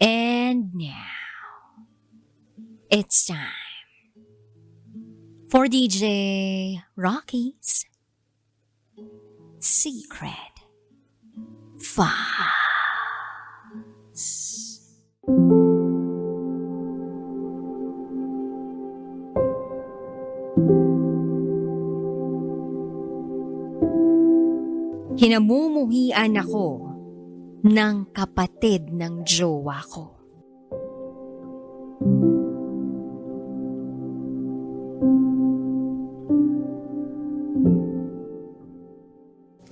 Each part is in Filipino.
And now, it's time for DJ Rocky's Secret Files. Hinamumuhian ako ng kapatid ng jowa ko.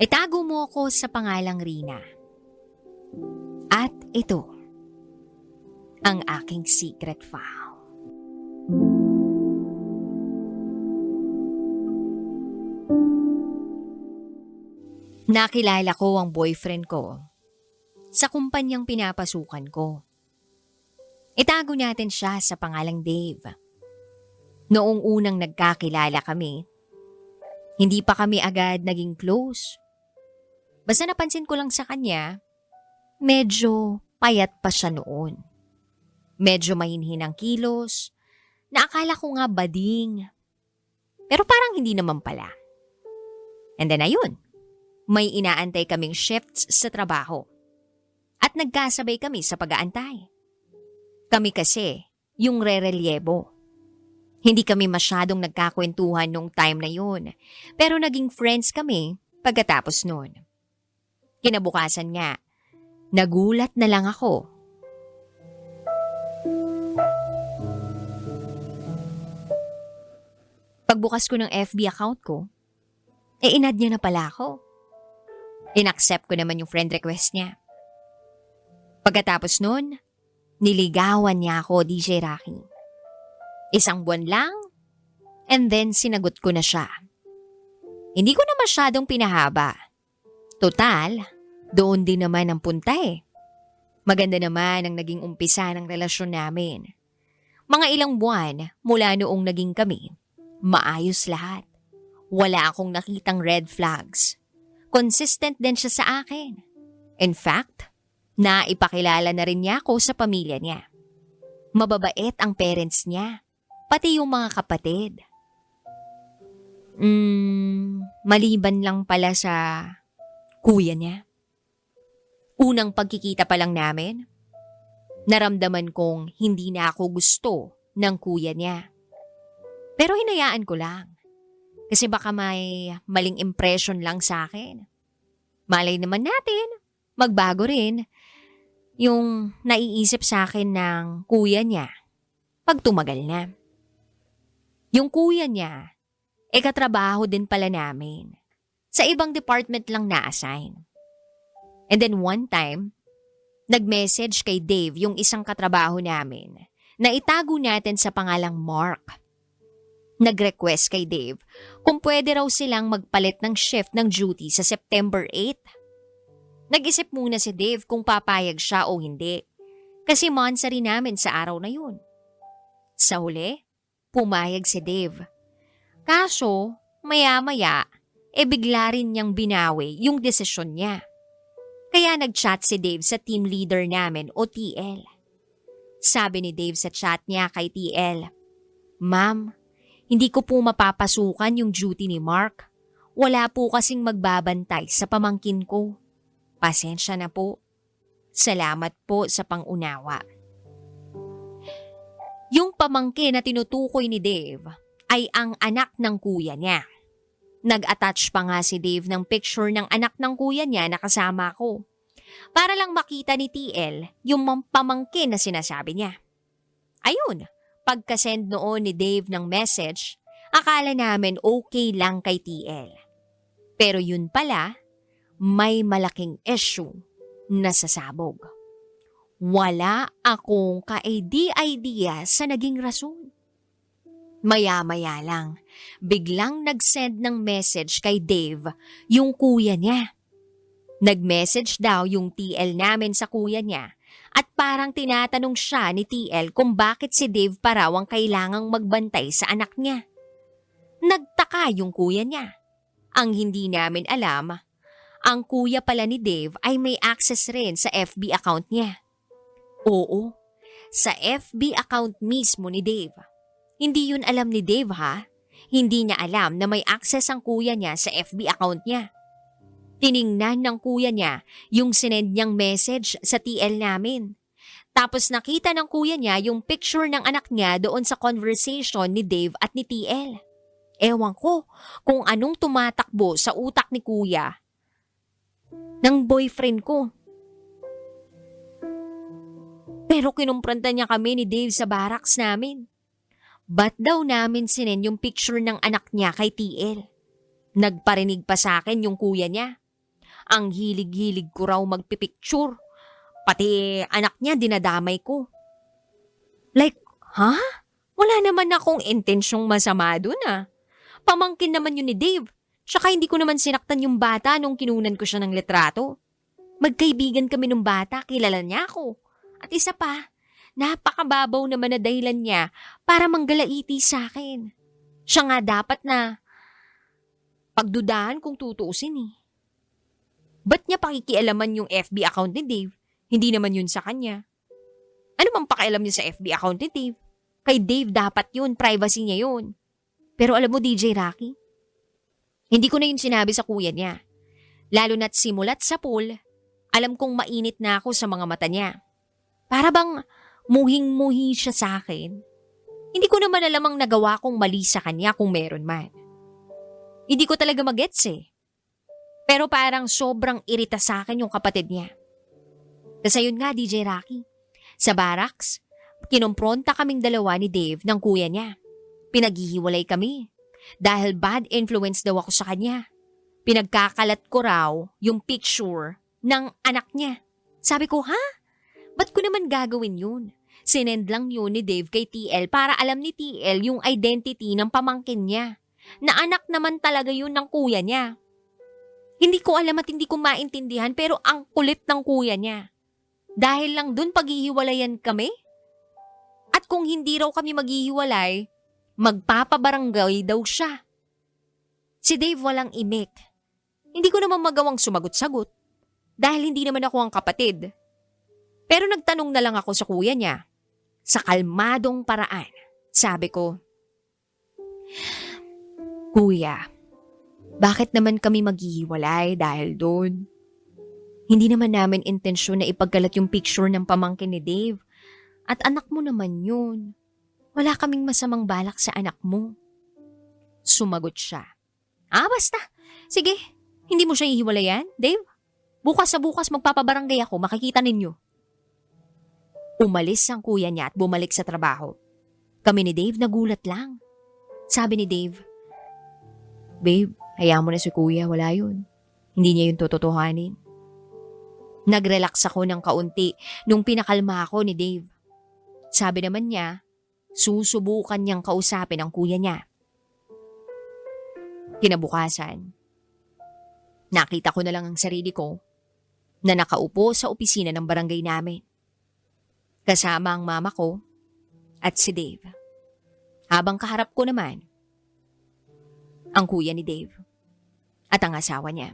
Itago mo ako sa pangalang Rina. At ito, ang aking secret file. Nakilala ko ang boyfriend ko sa kumpanyang pinapasukan ko. Itago natin siya sa pangalang Dave. Noong unang nagkakilala kami, hindi pa kami agad naging close. Basta napansin ko lang sa kanya, medyo payat pa siya noon. Medyo mahinhin ang kilos, na akala ko nga bading. Pero parang hindi naman pala. And then ayun, may inaantay kaming shifts sa trabaho. At nagkasabay kami sa pag-aantay. Kami kasi, yung re-relyebo. Hindi kami masyadong nagkakwentuhan nung time na yun. Pero naging friends kami pagkatapos nun. Kinabukasan nga, nagulat na lang ako. Pagbukas ko ng FB account ko, eh inad niya na pala ako. Inaccept ko naman yung friend request niya. Pagkatapos nun, niligawan niya ako, DJ Rocky. Isang buwan lang, and then sinagot ko na siya. Hindi ko na masyadong pinahaba. Total, doon din naman ang punta eh. Maganda naman ang naging umpisa ng relasyon namin. Mga ilang buwan mula noong naging kami, maayos lahat. Wala akong nakitang red flags. Consistent din siya sa akin. In fact, naipakilala na rin niya ako sa pamilya niya. Mababait ang parents niya, pati yung mga kapatid. Hmm, maliban lang pala sa kuya niya. Unang pagkikita pa lang namin, naramdaman kong hindi na ako gusto ng kuya niya. Pero hinayaan ko lang. Kasi baka may maling impression lang sa akin. Malay naman natin, magbago rin yung naiisip sa akin ng kuya niya pag tumagal na. Yung kuya niya, e katrabaho din pala namin. Sa ibang department lang na-assign. And then one time, nag-message kay Dave yung isang katrabaho namin na itago natin sa pangalang Mark. Nag-request kay Dave kung pwede raw silang magpalit ng shift ng duty sa September 8. Nag-isip muna si Dave kung papayag siya o hindi kasi monthsary namin sa araw na yun. Sa huli, pumayag si Dave. Kaso, maya-maya, e bigla rin niyang binawi yung desisyon niya. Kaya nag-chat si Dave sa team leader namin o TL. Sabi ni Dave sa chat niya kay TL, Ma'am, hindi ko po mapapasukan yung duty ni Mark. Wala po kasing magbabantay sa pamangkin ko. Pasensya na po. Salamat po sa pangunawa. Yung pamangkin na tinutukoy ni Dave ay ang anak ng kuya niya. Nag-attach pa nga si Dave ng picture ng anak ng kuya niya na kasama ko. Para lang makita ni TL yung pamangkin na sinasabi niya. Ayun, pagkasend noon ni Dave ng message, akala namin okay lang kay TL. Pero yun pala, may malaking issue na sasabog. Wala akong ka-idea sa naging rason. Maya-maya lang, biglang nag-send ng message kay Dave yung kuya niya. Nag-message daw yung TL namin sa kuya niya at parang tinatanong siya ni TL kung bakit si Dave pa raw ang kailangang magbantay sa anak niya. Nagtaka yung kuya niya. Ang hindi namin alam, ang kuya pala ni Dave ay may access rin sa FB account niya. Oo, sa FB account mismo ni Dave. Hindi yun alam ni Dave ha. Hindi niya alam na may access ang kuya niya sa FB account niya. Tiningnan ng kuya niya yung sinend niyang message sa TL namin. Tapos nakita ng kuya niya yung picture ng anak niya doon sa conversation ni Dave at ni TL. Ewan ko kung anong tumatakbo sa utak ni kuya ng boyfriend ko. Pero kinumpranta niya kami ni Dave sa barracks namin. Ba't daw namin sinen yung picture ng anak niya kay TL? Nagparinig pa sa akin yung kuya niya. Ang hilig-hilig ko raw magpipicture. Pati anak niya dinadamay ko. Like, ha? Wala naman akong intensyong masama dun ah. Pamangkin naman yun ni Dave. Tsaka hindi ko naman sinaktan yung bata nung kinunan ko siya ng litrato. Magkaibigan kami nung bata, kilala niya ako. At isa pa, napakababaw naman na dahilan niya para manggalaiti sa akin. Siya nga dapat na pagdudahan kung tutuusin eh. Ba't niya pakikialaman yung FB account ni Dave? Hindi naman yun sa kanya. Ano bang pakialam niya sa FB account ni Dave? Kay Dave dapat yun, privacy niya yun. Pero alam mo DJ Rocky, hindi ko na yun sinabi sa kuya niya. Lalo na't simulat sa pool, alam kong mainit na ako sa mga mata niya. Para bang muhing-muhi siya sa akin. Hindi ko naman alam ang nagawa kong mali sa kanya kung meron man. Hindi ko talaga magets eh. Pero parang sobrang irita sa akin yung kapatid niya. Tapos ayun nga DJ Rocky, sa barracks, kinumpronta kaming dalawa ni Dave ng kuya niya. Pinaghihiwalay kami. Dahil bad influence daw ako sa kanya. Pinagkakalat ko raw yung picture ng anak niya. Sabi ko, ha? Ba't ko naman gagawin yun? Sinend lang yun ni Dave kay TL para alam ni TL yung identity ng pamangkin niya. Na anak naman talaga yun ng kuya niya. Hindi ko alam at hindi ko maintindihan pero ang kulit ng kuya niya. Dahil lang dun paghihiwalayan kami? At kung hindi raw kami maghihiwalay, magpapabarangay daw siya. Si Dave walang imik. Hindi ko naman magawang sumagot-sagot dahil hindi naman ako ang kapatid. Pero nagtanong na lang ako sa kuya niya. Sa kalmadong paraan, sabi ko, Kuya, bakit naman kami maghihiwalay dahil doon? Hindi naman namin intensyon na ipagkalat yung picture ng pamangkin ni Dave. At anak mo naman yun. Wala kaming masamang balak sa anak mo. Sumagot siya. Ah, basta. Sige, hindi mo siya ihiwalayan, Dave? Bukas sa bukas magpapabarangay ako, makikita ninyo. Umalis ang kuya niya at bumalik sa trabaho. Kami ni Dave nagulat lang. Sabi ni Dave, Babe, hayaan mo na si kuya, wala yun. Hindi niya yun tototohanin. Nag-relax ako ng kaunti nung pinakalma ako ni Dave. Sabi naman niya, susubukan niyang kausapin ang kuya niya. Kinabukasan, nakita ko na lang ang sarili ko na nakaupo sa opisina ng barangay namin. Kasama ang mama ko at si Dave. Habang kaharap ko naman, ang kuya ni Dave at ang asawa niya.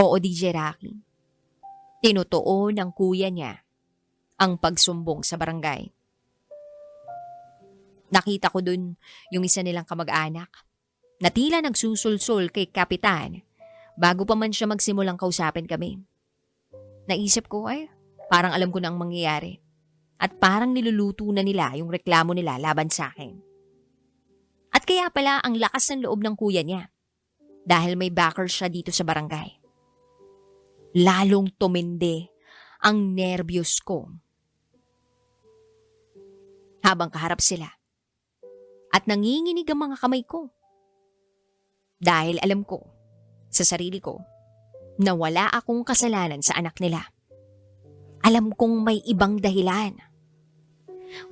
Oo, DJ Rocky. Tinutuo ng kuya niya ang pagsumbong sa barangay. Nakita ko dun yung isa nilang kamag-anak na tila nagsusulsul kay Kapitan bago pa man siya magsimulang kausapin kami. Naisip ko ay parang alam ko na ang mangyayari at parang niluluto na nila yung reklamo nila laban sa akin. At kaya pala ang lakas ng loob ng kuya niya dahil may backer siya dito sa barangay. Lalong tumindi ang nervyos ko. Habang kaharap sila at nanginginig ang mga kamay ko. Dahil alam ko, sa sarili ko, na wala akong kasalanan sa anak nila. Alam kong may ibang dahilan.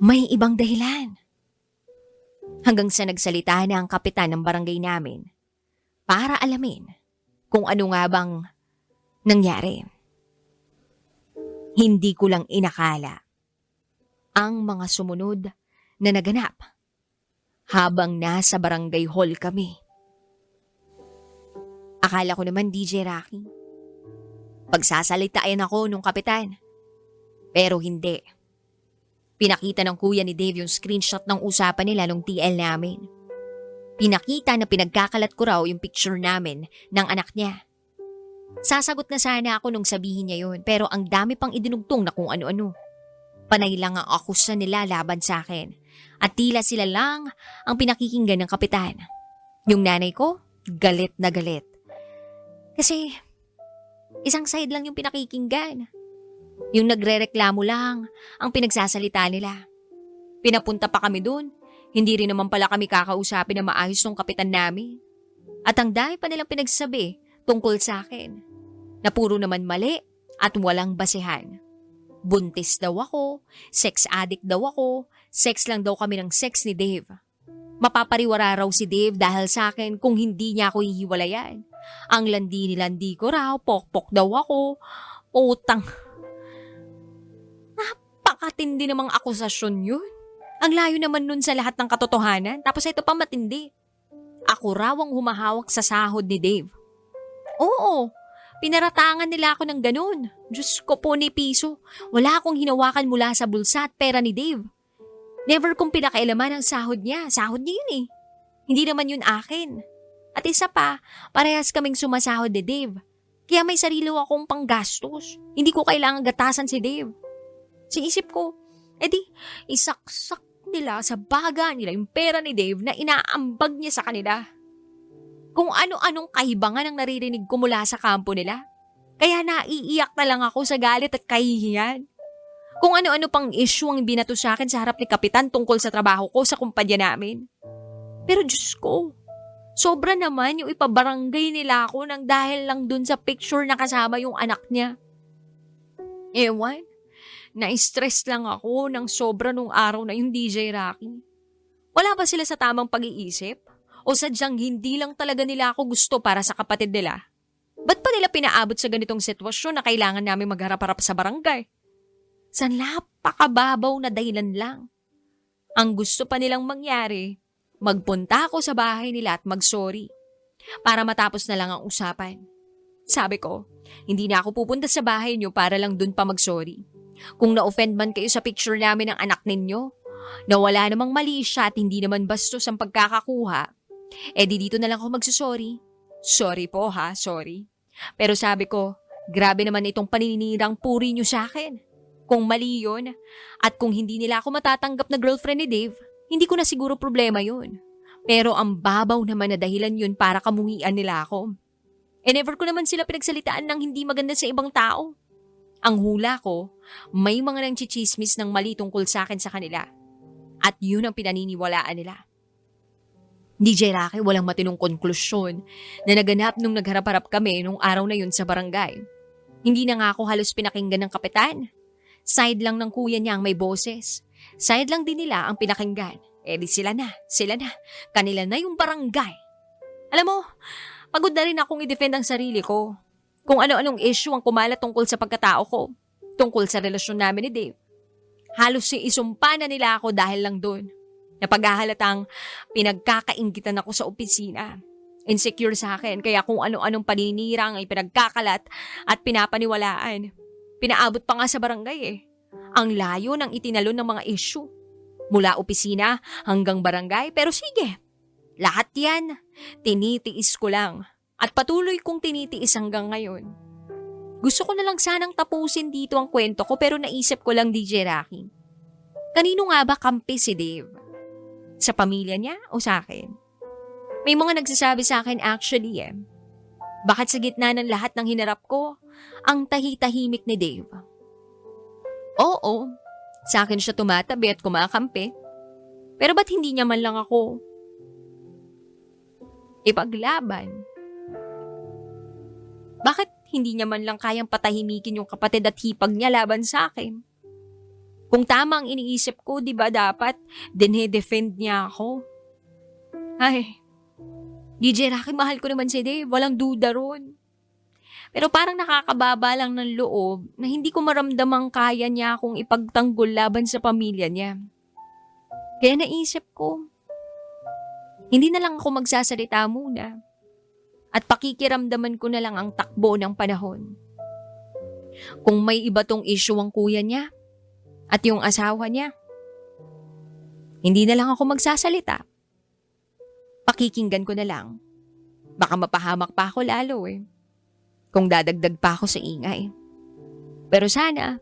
May ibang dahilan. Hanggang sa nagsalita na ang kapitan ng barangay namin para alamin kung ano nga bang nangyari. Hindi ko lang inakala ang mga sumunod na naganap habang nasa barangay hall kami. Akala ko naman DJ Rocky. Pagsasalitain ako nung kapitan. Pero hindi. Pinakita ng kuya ni Dave yung screenshot ng usapan nila nung TL namin. Pinakita na pinagkakalat ko raw yung picture namin ng anak niya. Sasagot na sana ako nung sabihin niya yun pero ang dami pang idinugtong na kung ano-ano. Panay lang ang akusa nila laban sa akin at tila sila lang ang pinakikinggan ng kapitan. Yung nanay ko, galit na galit. Kasi isang side lang yung pinakikinggan. Yung nagrereklamo lang ang pinagsasalita nila. Pinapunta pa kami dun. Hindi rin naman pala kami kakausapin na maayos ng kapitan namin. At ang dami pa nilang pinagsabi tungkol sa akin. Na puro naman mali at walang basehan. Buntis daw ako, sex addict daw ako, sex lang daw kami ng sex ni Dave. Mapapariwara raw si Dave dahil sa akin kung hindi niya ako hihiwalayan. Ang landi-nilandi ko raw, pokpok daw ako. Utang. Napakatindi namang akusasyon yun. Ang layo naman nun sa lahat ng katotohanan. Tapos ito pa matindi. Ako raw ang humahawak sa sahod ni Dave. Oo, pinaratangan nila ako ng ganun. Diyos ko po ni piso. Wala akong hinawakan mula sa bulsa at pera ni Dave. Never kong pinakailaman ang sahod niya. Sahod niya yun eh. Hindi naman yun akin. At isa pa, parehas kaming sumasahod ni Dave. Kaya may sarili akong panggastos. Hindi ko kailangan gatasan si Dave. Siisip ko, edi, isaksak nila sa baga nila yung pera ni Dave na inaambag niya sa kanila. Kung ano-anong kahibangan ang naririnig ko mula sa kampo nila. Kaya naiiyak na lang ako sa galit at kahihiyan. Kung ano-ano pang issue ang binato sa akin sa harap ni Kapitan tungkol sa trabaho ko sa kumpanya namin. Pero Diyos ko, sobra naman yung ipabarangay nila ako nang dahil lang dun sa picture na kasama yung anak niya. Ewan, na-stress lang ako ng sobra nung araw na yung DJ Rocky. Wala ba sila sa tamang pag-iisip? O sadyang hindi lang talaga nila ako gusto para sa kapatid nila? Ba't pa nila pinaabot sa ganitong sitwasyon na kailangan namin magharap-harap sa barangay? Sa napakababaw na dahilan lang. Ang gusto pa nilang mangyari, magpunta ako sa bahay nila at mag-sorry. Para matapos na lang ang usapan. Sabi ko, hindi na ako pupunta sa bahay niyo para lang dun pa mag-sorry. Kung na-offend man kayo sa picture namin ng anak ninyo, na wala namang mali siya at hindi naman bastos ang pagkakakuha, eh di dito na lang ako magsusorry. Sorry po ha, sorry. Pero sabi ko, grabe naman itong paninirang puri niyo sa akin. Kung mali yun, at kung hindi nila ako matatanggap na girlfriend ni Dave, hindi ko na siguro problema yun. Pero ang babaw naman na dahilan yun para kamungian nila ako. E never ko naman sila pinagsalitaan ng hindi maganda sa ibang tao. Ang hula ko, may mga nang chichismis ng mali tungkol sa akin sa kanila. At yun ang pinaniniwalaan nila. DJ Rocky, walang matinong konklusyon na naganap nung nagharap-harap kami nung araw na yun sa barangay. Hindi na nga ako halos pinakinggan ng kapitan. Side lang ng kuya niya ang may boses. Side lang din nila ang pinakinggan. Eh di sila na, sila na. Kanila na yung barangay. Alam mo, pagod na rin akong i-defend ang sarili ko. Kung ano-anong issue ang kumalat tungkol sa pagkatao ko. Tungkol sa relasyon namin ni Dave. Halos si isumpa na nila ako dahil lang doon. Napaghahalatang pinagkakaingitan ako sa opisina. Insecure sa akin kaya kung ano-anong paninira ang ipinagkakalat at pinapaniwalaan. Pinaabot pa nga sa barangay eh. Ang layo ng itinalon ng mga issue. Mula opisina hanggang barangay pero sige. Lahat yan, tinitiis ko lang. At patuloy kong tinitiis hanggang ngayon. Gusto ko na lang sanang tapusin dito ang kwento ko pero naisip ko lang DJ Rocky. Kanino nga ba kampi si Dave? Sa pamilya niya o sa akin? May mga nagsasabi sa akin actually eh. Bakit sa gitna ng lahat ng hinarap ko, ang tahi-tahimik ni Dave? Oo, sa akin siya tumatabi at kumakampi. Pero ba't hindi niya man lang ako ipaglaban? Bakit hindi niya man lang kayang patahimikin yung kapatid at hipag niya laban sa akin? Kung tama ang iniisip ko, di ba dapat dinhe-defend niya ako? Ay, DJ Rocky, mahal ko naman si Dave. Walang duda ron. Pero parang nakakababa lang ng loob na hindi ko maramdamang kaya niya akong ipagtanggol laban sa pamilya niya. Kaya naisip ko, hindi na lang ako magsasalita muna. At pakikiramdaman ko na lang ang takbo ng panahon. Kung may iba tong issue ang kuya niya at yung asawa niya, hindi na lang ako magsasalita. Pakikinggan ko na lang. Baka mapahamak pa ako lalo eh. Kung dadagdag pa ako sa ingay. Pero sana,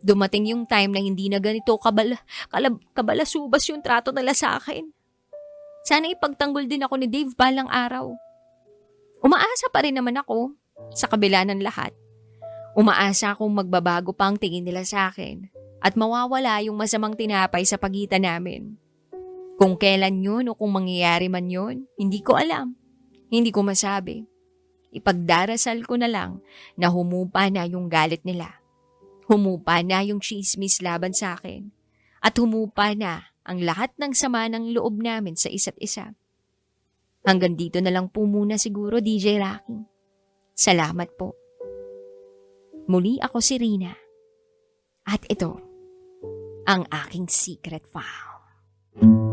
dumating yung time na hindi na ganito kabala, kalab, kabalasubas yung trato nila sa akin. Sana ipagtanggol din ako ni Dave balang araw. Umaasa pa rin naman ako sa kabila ng lahat. Umaasa akong magbabago pa ang tingin nila sa akin at mawawala yung masamang tinapay sa pagitan namin. Kung kailan yun o kung mangyayari man yun, hindi ko alam. Hindi ko masabi. Ipagdarasal ko na lang na humupa na yung galit nila. Humupa na yung chismis laban sa akin. At humupa na ang lahat ng sama ng loob namin sa isa't isa. Hanggang dito na lang po muna siguro, DJ Rocky. Salamat po. Muli ako si Rina. At ito, ang aking secret file.